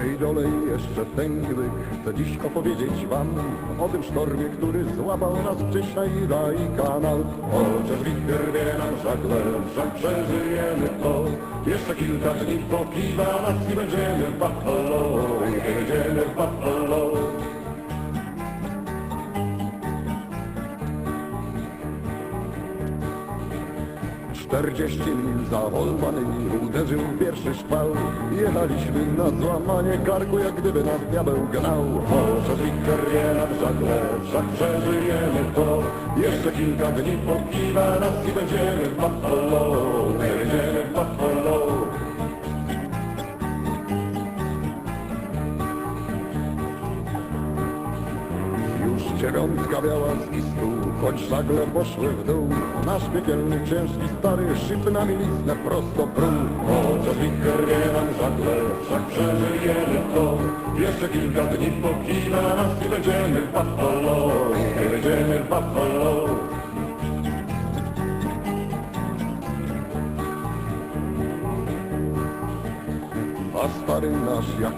Ej dole jeszcze tęgły, chcę dziś opowiedzieć wam o tym sztormie, który złapał nas dzisiaj i kanał. Chociaż wicher wie nam żagle, wszak przeżyjemy to. Jeszcze kilka dni pokiwa nas i będziemy w Buffalo, będziemy w Buffalo. Czterdzieści mil za Wolwanymi uderzył pierwszy szkwał Jechaliśmy na złamanie karku, jak gdyby nas diabeł gnał. Wicher je nam żagle, wszak przeżyjemy to. Jeszcze kilka dni pokiwa nas i będziemy w Buffalo Będziemy w Buffalo Już dziewiątka biała choć żagle poszły w dół. Nasz piekielny, ciężki, stary szyb na miliznę prosto pruł. Chociaż wicher wie nam żagle, wszak przeżyjemy to. Jeszcze kilka dni pokiwa nas i będziemy w Buffalo, i będziemy w Buffalo. Nasz jak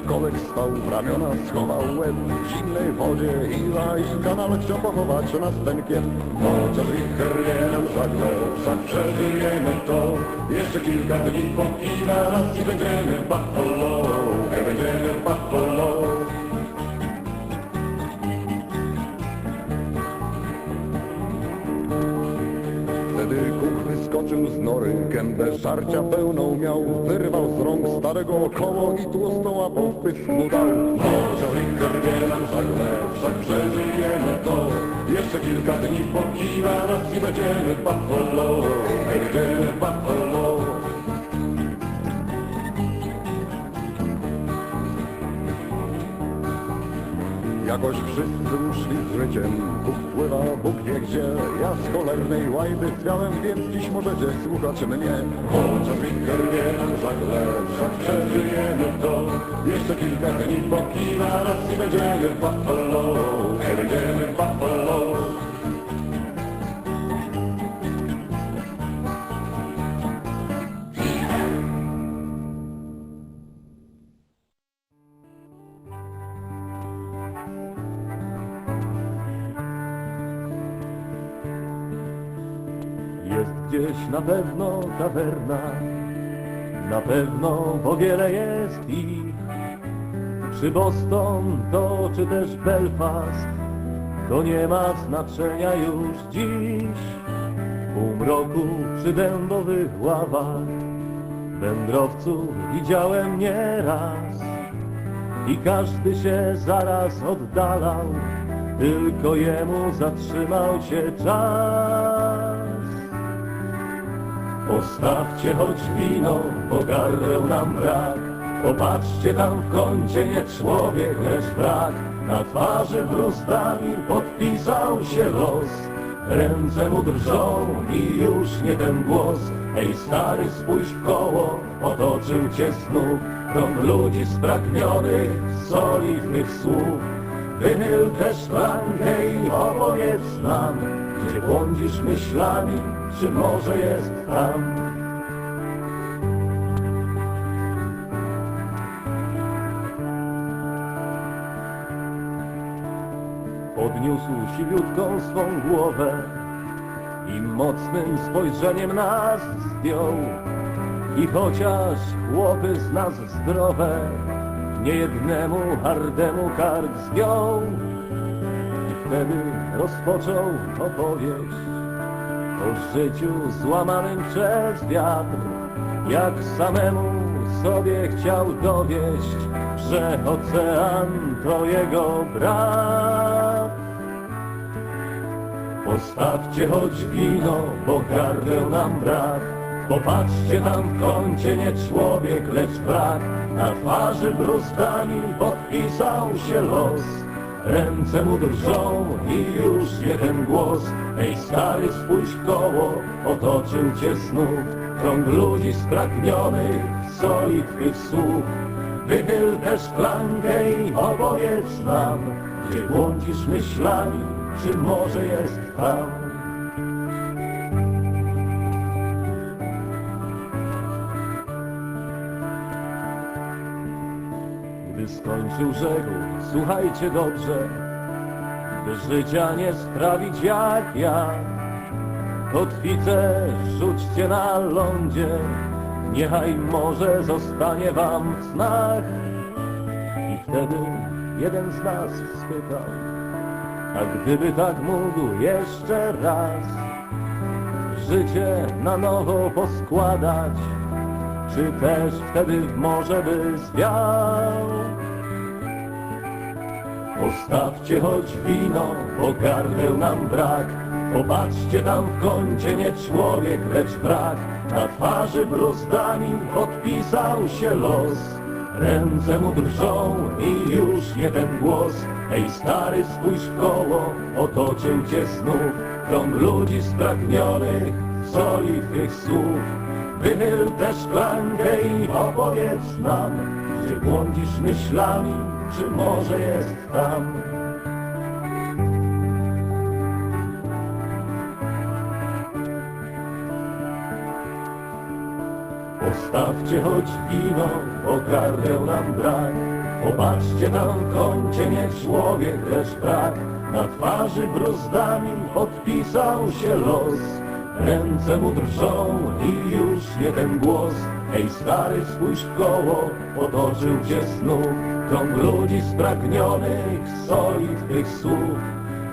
stał w ramiona schował łeb W zimnej wodzie i kanale chciał pochować nas pękiem Chociaż wicher wie nam żagle, wszak przeżyjemy to. Jeszcze kilka dni nas i będziemy w Buffalo I będziemy w Buffalo nory, gębę żarcia pełną miał Wyrwał z rąk starego koło i tłustą pysk mu dał. Może wie nam żagle, wszak przeżyjemy to. Jeszcze kilka dni pokiwa nas i będziemy Buffalo. Będziemy Buffalo Jakoś wszyscy uszli z życiem, Bóg pływa, Bóg wie gdzie. Ja z cholernej łajby zwiałem, więc dziś możecie słuchać mnie. Chociaż wicher wie nam żagle, wszak przeżyjemy to. Jeszcze kilka dni pokiwa nas i będziemy Buffalo, będziemy. Gdzieś na pewno tawerna, na pewno bo wiele jest ich. Czy Boston to, czy też Belfast, to nie ma znaczenia już dziś. W półmroku przy dębowych ławach wędrowców widziałem nieraz i każdy się zaraz oddalał, tylko jemu zatrzymał się czas. Postawcie choć wino, bo gardła nam brak. Popatrzcie tam w kącie, nie człowiek, lecz wrak. Na twarzy brustami podpisał się los. Ręce mu drżą i już nie ten głos. Ej stary, spójrz w koło, otoczył cię znów. Krąg ludzi spragnionych, solidnych słów. Wychyl też flankę i opowiedz nam, gdzie błądzisz myślami, czy może jest tam? Podniósł siwiutką swą głowę i mocnym spojrzeniem nas zdjął. I chociaż chłopy z nas zdrowe, niejednemu hardemu kark zgiął. I wtedy rozpoczął opowieść o życiu złamanym przez wiatr, jak samemu sobie chciał dowieść, że ocean to jego brat. Postawcie choć wino, bo gardeł nam brak. Popatrzcie tam w kącie nie człowiek, lecz wrak. Na twarzy brustami podpisał się los. Ręce mu drżą i już nie ten głos. Ej stary, spójrz koło, otoczył cię znów. Krąg ludzi spragnionych, solidnych słów. Wychyl też flankę i opowiedz nam, gdzie błądzisz myślami, czy może jest tam. Gdy skończył rzekł, słuchajcie dobrze, by życia nie sprawić jak ja. Kotwicę rzućcie na lądzie, niechaj może zostanie wam w snach. I wtedy jeden z nas spytał, a gdyby tak mógł jeszcze raz, życie na nowo poskładać, czy też wtedy w morze by zwiał? Postawcie choć wino, bo gardeł nam brak. Popatrzcie tam w kącie nie człowiek, lecz brak. Na twarzy bruzdami podpisał się los. Ręce mu drżą i już nie ten głos. Ej stary, spójrz koło, otoczył cię znów. Krąg ludzi spragnionych, soli tych słów. Wychyl tę szklankę i opowiedz nam, gdzie błądzisz myślami, czy może jest tam. Postawcie choć wino, bo nam brak. Popatrzcie tam w kącie nie człowiek, lecz brak. Na twarzy bruzdami podpisał się los. Ręce mu drżą i już nie ten głos. Ej stary, spójrz koło, otoczył cię znów. Krąg ludzi spragnionych, soli tych słów.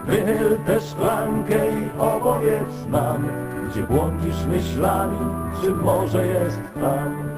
Wychyl tę szklankę i opowiedz nam, gdzie błądzisz myślami, czy może jest tam.